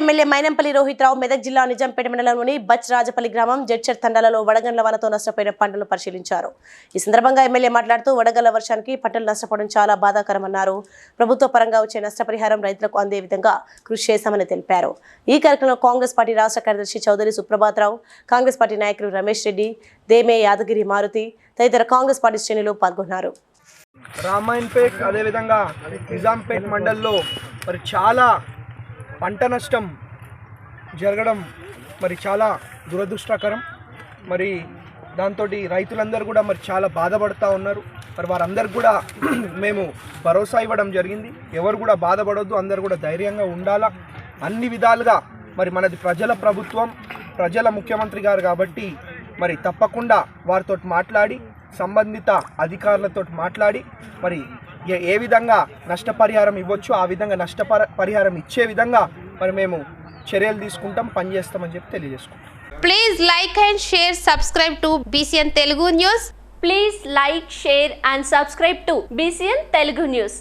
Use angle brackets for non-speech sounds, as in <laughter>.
MLA Mynampally Rohit Rao Medak జిల్లా నిజాంపేట మండలంలోని Butch Rajapalli గ్రామం జడ్చర్ తండాలలో వడగండ్ల వానతో నష్టపోయిన పంటలు పరిశీలించారు. ఈ సందర్భంగా ఎమ్మెల్యే మాట్లాడుతూ వడగళ్ళ వర్షానికి పంటలు నష్టపోవడం చాలా బాధాకరమన్నారు. ప్రభుత్వ పరంగా వచ్చే నష్టపరిహారం రైతులకు అందే విధంగా కృషి చేశామని తెలిపారు. ఈ కార్యక్రమంలో కాంగ్రెస్ పార్టీ రాష్ట్ర కార్యదర్శి చౌదరి సుప్రభాతరావు కాంగ్రెస్ పార్టీ నాయకులు రమేష్ రెడ్డి దేమే యాదగిరి మారుతి తదితర కాంగ్రెస్ పార్టీ శ్రేణులు పాల్గొన్నారు. రామాయణపేట్ అదేవిధంగా నిజాంపేట్ మండల్లో మరి చాలా పంట నష్టం జరగడం మరి చాలా దురదృష్టకరం. మరి దాంతో రైతులందరూ కూడా మరి చాలా బాధపడుతూ ఉన్నారు. మరి వారందరికి కూడా <clears throat> మేము భరోసా ఇవ్వడం జరిగింది. ఎవరు కూడా బాధపడొద్దు అందరు కూడా ధైర్యంగా ఉండాలా? అన్ని విధాలుగా మరి మనది ప్రజల ప్రభుత్వం ప్రజల ముఖ్యమంత్రి గారు కాబట్టి మరి తప్పకుండా వారితో మాట్లాడి సంబంధిత అధికారులతో మాట్లాడి మరి ఏ విధంగా నష్టపరిహారం ఇవ్వచ్చు ఆ విధంగా నష్టపర పరిహారం ఇచ్చే విధంగా మరి మేము చర్యలు తీసుకుంటాం పనిచేస్తామని చెప్పి తెలియజేసుకుంటాం. Please like and share subscribe to BCN Telugu news please like share and subscribe to BCN Telugu news